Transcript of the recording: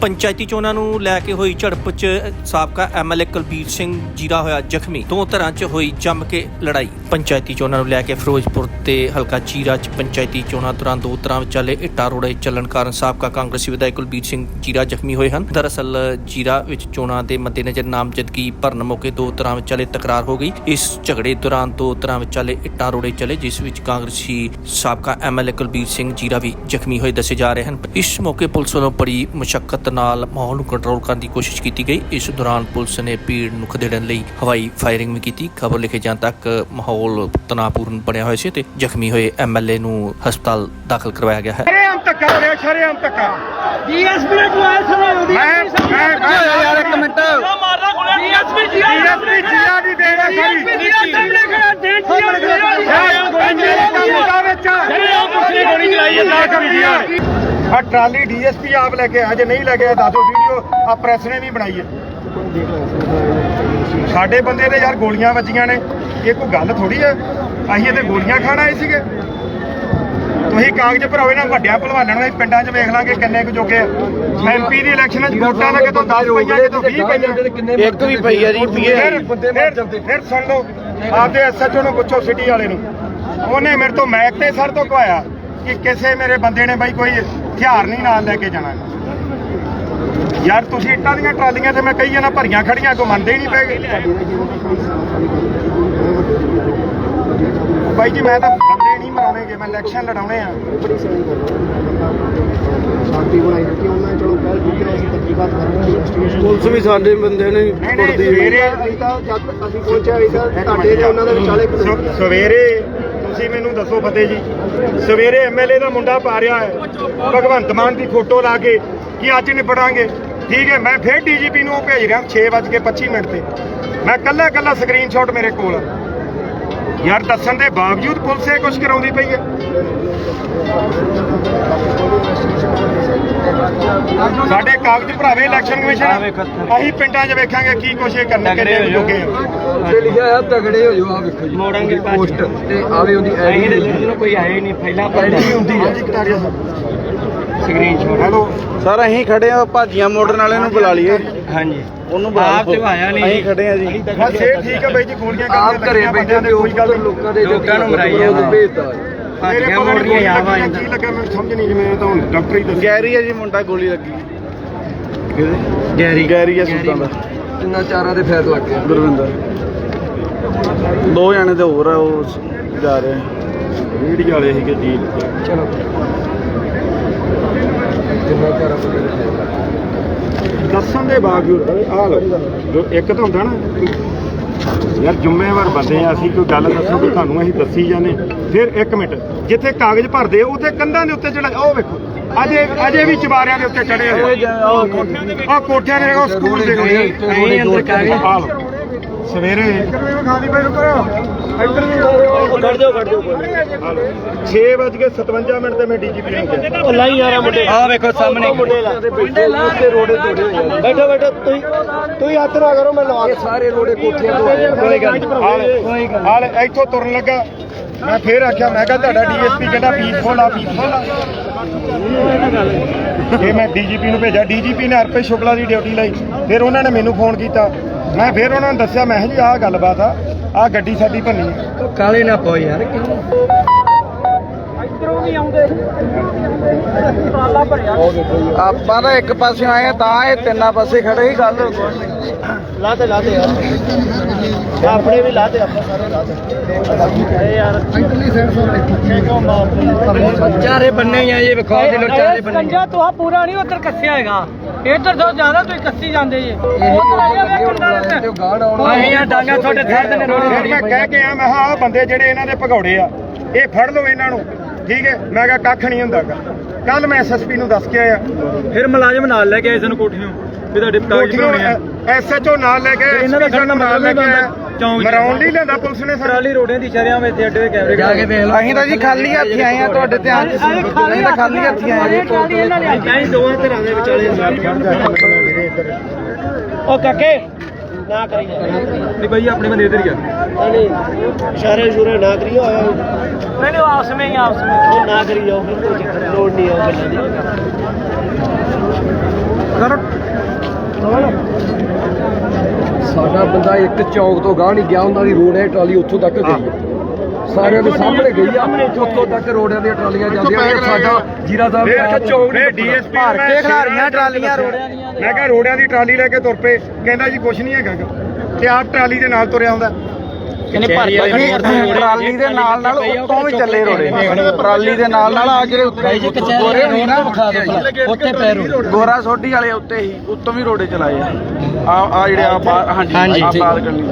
ਪੰਚਾਇਤੀ ਚੋਣਾਂ ਨੂੰ ਲੈ ਕੇ ਹੋਈ ਝੜਪ 'ਚ ਸਾਬਕਾ ਐਮਐਲਏ ਕੁਲਬੀਰ ਸਿੰਘ ਜੀਰਾ ਹੋਇਆ ਜ਼ਖਮੀ ਦੋ ਧਿਰਾਂ 'ਚ ਹੋਈ ਜੰਮ ਕੇ ਲੜਾਈ। ਪੰਚਾਇਤੀ ਚੋਣਾਂ ਨੂੰ ਲੈ ਕੇ ਫਿਰੋਜ਼ਪੁਰ ਤੇ ਹਲਕਾ ਜੀਰਾ 'ਚ ਪੰਚਾਇਤੀ ਚੋਣਾਂ ਦੌਰਾਨ ਦੋ ਤਰ੍ਹਾਂ ਵਿਚਾਲੇ ਇੱਟਾਂ ਰੋੜੇ ਚੱਲਣ ਕਾਰਨ ਸਾਬਕਾ ਕਾਂਗਰਸੀ ਵਿਧਾਇਕ ਕੁਲਬੀਰ ਸਿੰਘ ਜੀਰਾ ਜ਼ਖਮੀ ਹੋਏ ਹਨ। ਦਰਅਸਲ, ਜੀਰਾ ਵਿੱਚ ਚੋਣਾਂ ਦੇ ਮੱਦੇਨਜ਼ਰ ਨਾਮਜ਼ਦਗੀ ਭਰਨ ਮੌਕੇ ਦੋ ਤਰ੍ਹਾਂ ਵਿਚਾਲੇ ਤਕਰਾਰ ਹੋ ਗਈ। ਇਸ ਝਗੜੇ ਦੌਰਾਨ ਦੋ ਤਰ੍ਹਾਂ ਵਿਚਾਲੇ ਇੱਟਾਂ ਰੋੜੇ ਚੱਲੇ, ਜਿਸ ਵਿੱਚ ਕਾਂਗਰਸੀ ਸਾਬਕਾ ਐਮਐਲਏ ਕੁਲਬੀਰ ਸਿੰਘ ਜੀਰਾ ਵੀ ਜ਼ਖਮੀ ਹੋਏ ਦੱਸੇ ਜਾ ਰਹੇ ਹਨ। ਇਸ ਮੌਕੇ ਪੁਲਿਸ ਵੱਲੋਂ ਬੜੀ ਮੁਸ਼ਕਲ ਨਾਲ ਮਾਹੌਲ ਨੂੰ ਕੰਟਰੋਲ ਕਰਨ ਦੀ ਕੋਸ਼ਿਸ਼ ਕੀਤੀ ਗਈ। ਇਸ ਦੌਰਾਨ ਪੁਲਿਸ ਨੇ ਭੀੜ ਨੂੰ ਖਦੇੜਨ ਲਈ ਹਵਾਈ ਫਾਇਰਿੰਗ ਵੀ ਕੀਤੀ। ਖਬਰ ਲਿਖੇ ਜਾਣ ਤੱਕ ਮਾਹੌਲ ਤਣਾਅਪੂਰਨ ਬਣਿਆ ਹੋਇਆ ਸੀ ਤੇ ਜ਼ਖਮੀ ਹੋਏ ਐਮਐਲਏ ਨੂੰ ਹਸਪਤਾਲ ਦਾਖਲ ਕਰਵਾਇਆ ਗਿਆ ਹੈ। ਸ਼ਰੇਆਮ ਧੱਕਾ ਹੋ ਰਿਹਾ ਸ਼ਰੇਆਮ ਧੱਕਾ ਡੀਐਸਪੀ ਨੇ ਜੁਆਇ ਸੁਣਾ ਉਹਦੀ ਮੈਂ ਮੈਂ ਮੈਂ ਯਾਰ ਇੱਕ ਮਿੰਟ। ਮਾਰਨਾ ਕੋਲੇ ਡੀਐਸਪੀ ਜੀ ਡੀਐਸਪੀ ਜੀਆ ਦੀ ਦੇਣਾ ਡੀਐਸਪੀ ਜੀ ਸਾਹਮਣੇ ਖੜਾ ਦੇਣ ਜੀ ਗੋਲੀ ਚਲਾਈ ਹੈ ਆ ਟਰਾਲੀ ਡੀਐਸਪੀ ਆਪ ਲੈ ਕੇ ਆਇਆ ਜੇ ਨਹੀਂ ਲੈ ਕੇ ਆਇਆ ਦੱਸੋ ਵੀਡੀਓ ਆ ਪ੍ਰੈਸ ਨੇ ਵੀ ਬਣਾਈ ਹੈ। ਸਾਡੇ ਬੰਦੇ ਦੇ ਯਾਰ ਗੋਲੀਆਂ ਵੱਜੀਆਂ ਨੇ। ਇਹ ਕੋਈ ਗੱਲ ਥੋੜੀ ਹੈ ਅਸੀਂ ਇਹਦੇ ਗੋਲੀਆਂ ਖਾਣ ਆਏ ਸੀਗੇ। ਤੁਸੀਂ ਕਾਗਜ਼ ਭਰਾਓ ਇਹਨਾਂ ਵੱਡਿਆਂ ਭਲਵਾਨਾਂ ਨੂੰ ਅਸੀਂ ਪਿੰਡਾਂ 'ਚ ਵੇਖ ਲਾਂਗੇ ਕਿੰਨੇ ਕੁ ਜੋਗੇ ਐਮਪੀ ਦੀ ਇਲੈਕਸ਼ਨ 'ਚ ਵੋਟਾਂ ਦਾ ਕਿਤੋਂ 10 ਪਈਆਂ ਕਿਤੋਂ 20 ਪਈਆਂ। ਇੱਕ ਵੀ ਪਈ ਆ ਜੀ ਪੀਏ ਫਿਰ ਸੁਣ ਲਓ ਆਪਦੇ ਐਸਐਚਓ ਨੂੰ ਪੁੱਛੋ ਸਿਟੀ ਵਾਲੇ ਨੂੰ। ਉਹਨੇ ਮੇਰੇ ਤੋਂ ਮੈਕ ਤੇ ਸਰ ਤੋਂ ਕਹਾਇਆ ਕਿ ਕਿਸੇ ਮੇਰੇ ਬੰਦੇ ਨੇ ਬਾਈ ਕੋਈ ਹਥਿਆਰ ਨਹੀਂ ਨਾਲ ਲੈ ਕੇ ਜਾਣਾ। ਯਾਰ ਤੁਸੀਂ ਇੱਟਾਂ ਦੀਆਂ ਟਰਾਲੀਆਂ ਤੇ ਮੈਂ ਕਹੀ ਜਾਣਾ ਭਰੀਆਂ ਖੜੀਆਂ ਕੋ ਮੰਨਦੇ ਹੀ ਨਹੀਂ ਪਏ। ਬਾਈ ਜੀ ਮੈਂ ਤਾਂ ਬੰਦੇ ਨਹੀਂ ਮਰਾਉਣੇਗੇ ਮੈਂ ਇਲੈਕਸ਼ਨ ਲੜਾਉਣੇ ਆ। ਸ਼ਾਂਤੀ ਬਣਾਈ ਰੱਖੀ ਉਹਨਾਂ ਚਲੋ ਠੀਕ ਹੈ ਅਸੀਂ ਤਹਿਕੀਕਾਤ ਕਰਾਂਗੇ ਇਨਵੈਸਟੀਗੇਸ਼ਨ ਪੁਲਿਸ ਵੀ ਸਾਡੇ ਬੰਦੇ ਨੇ ਨਹੀਂ ਸਵੇਰੇ ਅਸੀਂ ਤਾਂ ਜਦ ਅਸੀਂ ਪਹੁੰਚਿਆ ਅਸੀਂ ਤਾਂ ਤੁਹਾਡੇ ਤੇ ਉਹਨਾਂ ਦੇ ਵਿਚਾਲੇ ਸਵੇਰੇ ਤੁਸੀਂ ਮੈਨੂੰ ਦੱਸੋ ਫਤਿਹ ਜੀ ਸਵੇਰੇ ਐਮਐਲਏ ਦਾ ਮੁੰਡਾ ਪਾ ਰਿਹਾ ਹੈ। ਭਗਵੰਤ ਮਾਨ ਦੀ ਫੋਟੋ ਲਾ ਕੇ ਕਿ ਅੱਜ ਨਿਬੜਾਂਗੇ। ਠੀਕ ਹੈ ਮੈਂ ਫਿਰ ਡੀਜੀਪੀ ਨੂੰ ਭੇਜ ਰਿਹਾ 6:25 ਮਿੰਟ ਤੇ। ਮੈਂ ਕੱਲਾ ਕੱਲਾ ਸਕਰੀਨਸ਼ਾਟ ਮੇਰੇ ਕੋਲ। ਆ। ਯਾਰ ਦੱਸਣ ਦੇ ਬਾਵਜੂਦ ਪੁਲਿਸ ਇਹ ਕੁਝ ਕਰਾਉਂਦੀ ਪਈ ਹੈ। ਸਾਡੇ ਕਾਗਜ਼ ਭਰਾਵੇ ਇਲੈਕਸ਼ਨ ਕਮਿਸ਼ਨ ਅਸੀਂ ਪਿੰਡਾਂ 'ਚ ਵੇਖਾਂਗੇ ਕੀ ਕੁਛ ਇਹ ਕਰਨ ਕਿੰਨੇ ਜੋਗੇ ਆ ਤੇ ਲਿਖਿਆ ਆ ਤਗੜੇ ਹੋ ਜਾਓ ਆ ਵੇਖੋ ਜੀ। ਮੋੜਾਂਗੇ ਪੋਸਟ ਤੇ ਆਵੇ ਉਹਦੀ ਨੂੰ ਕੋਈ ਆਏ ਨਹੀਂ ਪਹਿਲਾਂ ਆਈਡੀ ਹੁੰਦੀ ਹੈ ਕਟਾਰੀਆ ਸਕਰੀਨਸ਼ਾਟ ਹੈਲੋ। ਸਰ ਅਸੀਂ ਖੜੇ ਆ ਭਾਜੀਆਂ ਮੋੜਨ ਵਾਲੇ ਨੂੰ ਬੁਲਾ ਲਈਏ। ਹਾਂਜੀ। ਉਹਨੂੰ ਆਪ ਤੇ ਆਇਆ ਨਹੀਂ। ਅਸੀਂ ਖੜੇ ਆ ਜੀ। ਬਸ ਇਹ ਠੀਕ ਹੈ ਬਾਈ ਜੀ ਗੋਲੀਆਂ ਆਪ ਘਰੇ ਬੈਠੇ ਦੇ ਕੋਈ ਗੱਲ ਨਹੀਂ। ਲੋਕਾਂ ਦੇ ਲੋਕਾਂ ਨੂੰ ਮਰਾਈ ਆ। ਭੇਜਤਾ ਮੇਰੇ ਮੋੜ ਗੋਲੀਆਂ ਰਹੀਆਂ ਆਵਾਂ ਕੀ ਲੱਗਾ ਮੈਨੂੰ ਸਮਝ ਨਹੀਂ ਜਿਵੇਂ ਤਾਂ ਹੁਣ ਡਾਕਟਰ ਹੀ ਦੱਸ। ਗੈਰੀ ਆ ਜੀ ਮੁੰਡਾ ਗੋਲੀ ਲੱਗੀ। ਗੈਰੀ। ਗੈਰੀ ਆ ਸੁੱਤਾਂ ਦਾ। ਤਿੰਨਾਂ ਚਾਰਾਂ ਦੇ ਫੈਰ ਲੱਗ ਗਿਆ ਗੁਰਵਿੰਦਰ। ਦੋ ਜਣੇ ਤੇ ਹੋਰ ਆ ਉਹ ਜਾ ਰਹੇ ਆ। ਮੀਡੀਆ ਵਾਲੇ ਸੀਗੇ ਜੀ। ਚਲੋ। ਦੱਸਣ ਦੇ ਬਾਵਜੂਦ ਆਹ ਲੋ ਜੋ ਇੱਕ ਤਾਂ ਹੁੰਦਾ ਨਾ ਯਾਰ ਜ਼ਿੰਮੇਵਾਰ ਬੰਦੇ ਆ ਅਸੀਂ ਕੋਈ ਗੱਲ ਦੱਸੋ ਕਿ ਤੁਹਾਨੂੰ ਅਸੀਂ ਦੱਸੀ ਜਾਂਦੇ ਫਿਰ ਇੱਕ ਮਿੰਟ ਜਿੱਥੇ ਕਾਗਜ਼ ਭਰਦੇ ਆ, ਉੱਥੇ ਕੰਧਾਂ ਦੇ ਉੱਤੇ ਜਿਹੜਾ ਉਹ ਵੇਖੋ ਅਜੇ ਅਜੇ ਵੀ ਚਵਾਰਿਆਂ ਦੇ ਉੱਤੇ ਚੜੇ ਹੋਏ ਆ ਕੋਠਿਆਂ ਦੇ ਉਹ ਸਕੂਲ ਦੇ ਕੋਲ। ਅਸੀਂ ਅੰਦਰ ਕਾਗਜ਼। ਆ ਲੋ ਸਵੇਰੇ ਖਾਲੀ ਪੈ ਰੁਕੋ ਇੱਧਰ ਵੀ ਖੜ ਜਾਓ ਖੜ ਜਾਓ 6:57 ਮਿੰਟ ਤੇ ਮੈਂ ਡੀਜੀਪੀ ਨੂੰ ਗਿਆ ਉਹ ਲਾਈ ਯਾਰਾ ਮੁੰਡੇ। ਆ ਵੇਖੋ ਸਾਹਮਣੇ। ਮੁੰਡੇ ਲਾ। ਮੁੰਡੇ ਲਾ। ਤੇ ਰੋੜੇ ਤੋੜੇ ਹੋਏ ਆ। ਬੈਠੋ ਬੈਠੋ ਤੁਸੀਂ ਤੁਸੀਂ ਹੱਥ ਨਾ ਕਰੋ ਮੈਂ ਲਵਾ ਇਹ ਸਾਰੇ ਰੋੜੇ ਕੋਠੀਆਂ ਤੋਂ ਆਏ ਆ। ਕੋਈ ਗੱਲ। ਹਾਲੇ ਇੱਥੋਂ ਤੁਰਨ ਲੱਗਾ। ਮੈਂ ਫੇਰ ਆਖਿਆ ਮੈਂ ਕਿਹਾ ਤੁਹਾਡਾ ਡੀਐਸਪੀ ਕਹਿੰਦਾ ਪੀਸਫੁਲ ਆ ਪੀਸਫੁਲ ਆ ਇਹ ਮੈਂ ਡੀਜੀਪੀ ਨੂੰ ਭੇਜਿਆ। ਡੀਜੀਪੀ ਨੇ ਅਰਪੇ ਸ਼ੁਕਲਾ ਦੀ ਡਿਊਟੀ ਲਈ। ਫਿਰ ਉਹਨਾਂ ਨੇ ਮੈਨੂੰ ਫੋਨ ਕੀਤਾ। ਮੈਂ ਫਿਰ ਉਹਨਾਂ ਨੂੰ ਦੱਸਿਆ, ਮੈਂ ਕਿਹਾ ਜੀ, ਆਹ ਗੱਲਬਾਤ ਆ, ਆਹ ਗੱਡੀ ਸਾਡੀ ਭੰਨੀ ਹੈ ਕਾਲੇ ਨਾ ਪਾਓ ਯਾਰ। ਕਿਉਂ ਇਧਰੋਂ ਵੀ ਆਉਂਦੇ। ਆਪਾਂ ਤਾਂ ਇੱਕ ਪਾਸੇ ਆਏ ਆ ਤਾਂ ਇਹ ਤਿੰਨਾਂ ਪਾਸੇ ਖੜੇ ਹੀ ਗੱਲ। ਲਾਤੇ ਲਾਤੇ ਯਾਰ। ਆਪਣੇ ਵੀ ਲਾਤੇ ਆਪਾਂ ਸਾਰੇ ਲਾਤੇ। ਇਹ ਯਾਰ। ਇਧਰਲੀ ਸਾਈਡ ਚਾਰੇ ਬੰਨੇ ਹੀ ਆ ਇਹ ਵਿਖਾ ਦੇ ਲੋ ਚਾਰੇ ਬੰਨੇ। ਤੋਂ ਆ ਪੂਰਾ ਨਹੀਂ ਉਧਰ ਕੱਸਿਆ ਹੈਗਾ। ਇੱਧਰ ਤੋਂ ਜ਼ਿਆਦਾ ਤੁਸੀਂ ਕੱਸੀ ਜਾਂਦੇ ਜੀ। ਉਧਰ ਆ ਕੰਡਾ ਤੇ ਅਸੀਂ ਆ ਡਾਂਗਾ ਤੁਹਾਡੇ ਤੇ ਰੋੜੇ ਮੈਂ ਕਹਿ ਕੇ ਆ ਮੈਂ ਕਿਹਾ ਆਹ ਬੰਦੇ ਜਿਹੜੇ ਇਹਨਾਂ ਦੇ ਭਗੌੜੇ ਆ ਇਹ ਫੜ ਲਓ ਇਹਨਾਂ ਨੂੰ। ਠੀਕ ਹੈ? ਮੈਂ ਕਿਹਾ ਕੱਖ ਨਹੀਂ ਹੁੰਦਾ ਕੱਲ ਮੈਂ ਐਸਐਸਪੀ ਨੂੰ ਦੱਸ ਕੇ ਆਇਆ। ਫਿਰ ਮੁਲਾਜ਼ਮ ਨਾਲ ਲੈ ਕੇ ਆਏ ਸਨ ਕੋਠੀਆਂ ਵੀ ਤੁਹਾਡੇ ਕੋਠੀਆਂ ਐਸਐਚਓ ਨਾਲ ਲੈ ਕੇ ਇਹਨਾਂ ਦਾ ਖੜਨਾ ਨਾਲ ਲੈ ਕੇ। ਚੌਂਕ। ਮਰਾਉਣ ਲਈ ਲੈਂਦਾ ਪੁਲਿਸ ਨੇ ਟਰਾਲੀ ਰੋਡਿਆਂ ਦੀ ਸ਼ਰਿਆਂ ਵਿੱਚ ਅੱਡੇ ਕੈਮਰੇ ਜਾ ਕੇ ਵੇਖ ਅਸੀਂ ਤਾਂ ਜੀ ਖਾਲੀ ਹੱਥੀ ਆਏ ਆ ਤੁਹਾਡੇ ਧਿਆਨ ਚ ਸੀ ਅਸੀਂ ਤਾਂ ਖਾਲੀ ਹੱਥੀ ਆਏ ਆ। ਨਹੀਂ ਦੋਵਾਂ ਧਿਰਾਂ ਦੇ ਵਿਚਾਲੇ ਉਹ ਕਾਕੇ ਨਾ ਕਰੀ। ਨਹੀਂ ਭਾਈ ਆਪਣੇ ਬੰਦੇ ਇਧਰ ਹੀ ਆ ਇਸ਼ਾਰੇ ਇਸ਼ੂਰੇ ਨਾ ਕਰੀਓ ਨਹੀਂ ਨਹੀਂ ਆਪਸ ਵਿੱਚ ਹੀ ਆਪਸ ਵਿੱਚ। ਉਹ ਨਾ ਕਰੀ ਜਾਓ ਫਿਰ ਕੋਈ ਚੱਕਰ ਲੋੜ ਨਹੀਂ ਆਉ ਗੱਲਾਂ ਦੀ। ਸਾਡਾ ਬੰਦਾ ਇੱਕ ਚੌਕ ਤੋਂ ਗਾਹ ਨਹੀਂ ਗਿਆ ਉਹਨਾਂ ਦੀ ਰੋਡ ਹੈ ਟਰਾਲੀ ਉੱਥੋਂ ਤੱਕ ਗਈ ਹੈ। ਸਾਰਿਆਂ ਦੇ ਸਾਹਮਣੇ ਗਈ ਆ। ਉੱਥੋਂ ਤੱਕ ਰੋਡਾਂ ਦੀਆਂ ਟਰਾਲੀਆਂ ਜਾਂਦੀਆਂ ਨੇ। ਸਾਡਾ ਜੀਰਾ ਸਾਹਿਬ ਫਿਰ ਚੌਕ ਨੇ ਡੀਐਸਪੀ ਭਰ ਕੇ ਖਿਲਾਰੀਆਂ ਟਰਾਲੀਆਂ ਰੋੜਿਆਂ ਦੀਆਂ ਮੈਂ ਕਿਹਾ ਰੋੜਿਆਂ ਦੀ ਟਰਾਲੀ ਲੈ ਕੇ ਤੁਰ ਪਏ। ਕਹਿੰਦਾ ਜੀ ਕੁਛ ਨਹੀਂ ਹੈਗਾ। ਤੇ ਆਪ ਟਰਾਲੀ ਦੇ ਨਾਲ ਤੁਰਿਆ ਹੁੰਦਾ। ਟਰਾਲੀ ਦੇ ਨਾਲ ਨਾਲ ਉੱਤੋਂ ਵੀ ਚੱਲੇ ਰੋੜੇ ਟਰਾਲੀ ਦੇ ਨਾਲ ਨਾਲ ਆ ਜਿਹੜੇ ਉੱਤੇ ਗੋਰੇ ਹੋਣੀ ਨਾ ਉੱਥੇ ਪੈ ਰੋੜੇ ਗੋਰਾ ਸੋਢੀ ਵਾਲੇ ਉੱਤੇ ਹੀ ਉੱਤੋਂ ਵੀ ਰੋੜੇ ਚਲਾਏ ਆ। ਆ ਆ ਜਿਹੜੇ ਆ ਹਾਂਜੀ। ਆ ਬਾਹਰ ਗਲੀ